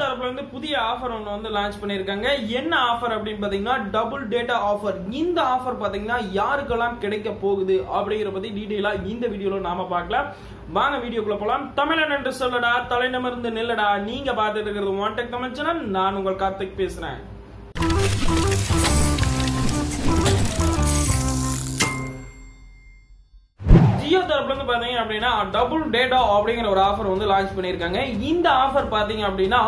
தரப்புல இருந்து புதிய ஆஃபர் ஒன்று வந்து லான்ச் பண்ணியிருக்காங்க. என்ன ஆஃபர் அப்படின்னு பார்த்தீங்கன்னா டபுள் டேட்டா ஆஃபர் இந்த ஆஃபர் பார்த்தீங்கன்னா யாருக்கெல்லாம் கிடைக்க போகுது அப்படிங்கிற பற்றி டீட்டெயிலாக இந்த வீடியோவில் நாம பார்க்கலாம். வாங்க வீடியோக்குள்ள போகலாம் தமிழன் என்று சொல்லடா தலைநமர்ந்து நில்லடா. நீங்க பார்த்துட்டு இருக்கிறது ஒன் டெக் தமிழ் சேனல் நான் உங்கள் கார்த்திக் பேசுறேன். ஜியோ தரப்புலேருந்து பார்த்தீங்க அப்படின்னா டபுள் டேட்டா அப்படிங்கிற ஒரு ஆஃபர் வந்து லான்ச் பண்ணியிருக்காங்க. இந்த ஆஃபர் பார்த்தீங்க அப்படின்னா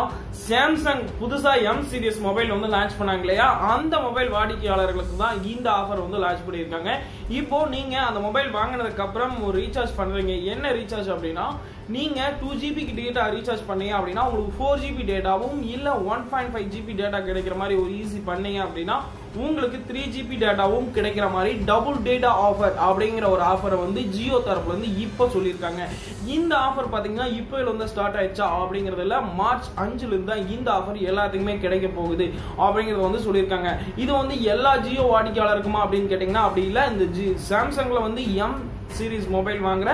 சாம்சங் புதுசாக எம் சீரியஸ் மொபைல் வந்து லான்ச் பண்ணாங்க இல்லையா? அந்த மொபைல் வாடிக்கையாளர்களுக்கு தான் இந்த ஆஃபர் வந்து லான்ச் பண்ணியிருக்காங்க. இப்போ நீங்கள் அந்த மொபைல் வாங்கினதுக்கு அப்புறம் ஒரு ரீசார்ஜ் பண்ணுறீங்க என்ன ரீசார்ஜ் அப்படின்னா நீங்கள் டூ ஜிபிக்கு டேட்டா ரீசார்ஜ் பண்ணீங்க அப்படின்னா உங்களுக்கு ஃபோர் ஜிபி டேட்டாவும் இல்லை one point five GB data கிடைக்கிற மாதிரி ஒரு ஈஸி பண்ணீங்க அப்படின்னா உங்களுக்கு த்ரீ ஜிபி டேட்டாவும் கிடைக்கிற மாதிரி டபுள் டேட்டா ஆஃபர் அப்படிங்கிற ஒரு ஆஃபரை வந்து ஜியோ தரப்புல இருந்து இப்போ சொல்லியிருக்காங்க. இந்த ஆஃபர் பார்த்தீங்கன்னா இப்போ வந்து ஸ்டார்ட் ஆயிடுச்சா அப்படிங்கிறதுல மார்ச் அஞ்சுல இருந்து தான் இந்த ஆஃபர் எல்லாத்துக்குமே கிடைக்க போகுது அப்படிங்கறத வந்து சொல்லியிருக்காங்க. இது வந்து எல்லா ஜியோ வாடிக்கையாளருக்குமா அப்படின்னு கேட்டீங்கன்னா அப்படி இல்லை. இந்த ஜி சாம்சங்ல வந்து எம் சீரிஸ் மொபைல் வாங்குற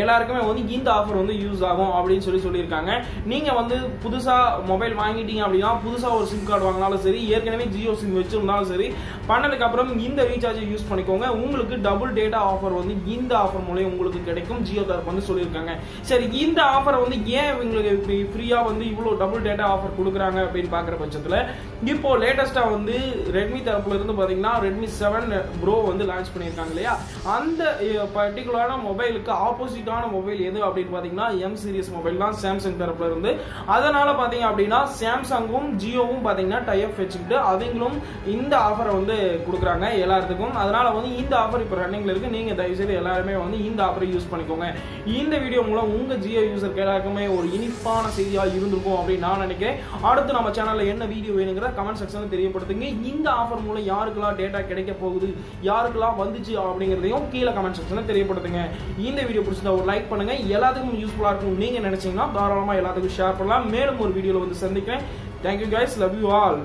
எல்லாருக்குமே வந்து இந்த ஆஃபர் வந்து யூஸ் ஆகும் அப்படின்னு சொல்லி சொல்லியிருக்காங்க. நீங்கள் வந்து புதுசாக மொபைல் வாங்கிட்டீங்க அப்படின்னா புதுசாக ஒரு சிம் கார்டு வாங்கினாலும் சரி ஏற்கனவே ஜியோ சிம் வச்சிருந்தாலும் சரி பண்ணதுக்கு அப்புறம் இந்த ரீசார்ஜை யூஸ் பண்ணிக்கோங்க. உங்களுக்கு டபுள் டேட்டா ஆஃபர் வந்து இந்த ஆஃபர் மூலம் உங்களுக்கு கிடைக்கும். ஜியோ தரப்பு வந்து சொல்லியிருக்காங்க. சரி இந்த ஆஃபரை வந்து ஏன் இவங்களுக்கு ஃப்ரீயா வந்து இவ்வளவு டபுள் டேட்டா ஆஃபர் கொடுக்குறாங்க அப்படின்னு பாக்குற பட்சத்துல இப்போ லேட்டஸ்டா வந்து ரெட்மி தரப்புல இருந்து பாத்தீங்கன்னா ரெட்மி செவன் ப்ரோ வந்து லான்ச் பண்ணியிருக்காங்க இல்லையா? அந்த பர்டிகுலரான மொபைலுக்கு ஆப்போசிட்டான மொபைல் எது அப்படின்னு பாத்தீங்கன்னா எம் சீரிஸ் மொபைல் தான் சாம்சங் தரப்புல இருந்து. அதனால பாத்தீங்க அப்படின்னா சாம்சங்கும் ஜியோவும் பாத்தீங்கன்னா டைப் வச்சுக்கிட்டு அவங்களும் இந்த ஆஃபரை வந்து கொடுக்குறாங்க எல்லாத்துக்கும். அதனால் வந்து இந்த ஆஃபர் இப்போ ரன்னிங்கில் இருக்குது நீங்கள் தயவுசெய்து எல்லாருமே வந்து இந்த ஆஃபரை யூஸ் பண்ணிக்கோங்க. இந்த வீடியோ மூலம் உங்கள் ஜியோ யூசருக்கு எல்லாருக்குமே ஒரு இனிப்பான செய்தியாக இருந்திருக்கும் அப்படின்னு நான் நினைக்கிறேன். அடுத்து நம்ம சேனலில் என்ன வீடியோ வேணுங்கிற கமெண்ட் செக்ஷனில் தெரியப்படுத்துங்க. இந்த ஆஃபர் மூலம் யாருக்கெல்லாம் டேட்டா கிடைக்க போகுது யாருக்கெல்லாம் வந்துச்சு அப்படிங்கிறதையும் கீழே கமெண்ட் செக்ஷனில் தெரியப்படுத்துங்க. இந்த வீடியோ பிடிச்சிருந்தா ஒரு லைக் பண்ணுங்கள் எல்லாத்துக்கும் யூஸ்ஃபுல்லாக இருக்கும் நீங்கள் நினைச்சீங்கன்னா தாராளமாக எல்லாத்துக்கும் ஷேர் பண்ணலாம். மேலும் ஒரு வீடியோவில் வந்து சந்திக்கிறேன். Thank you guys love you all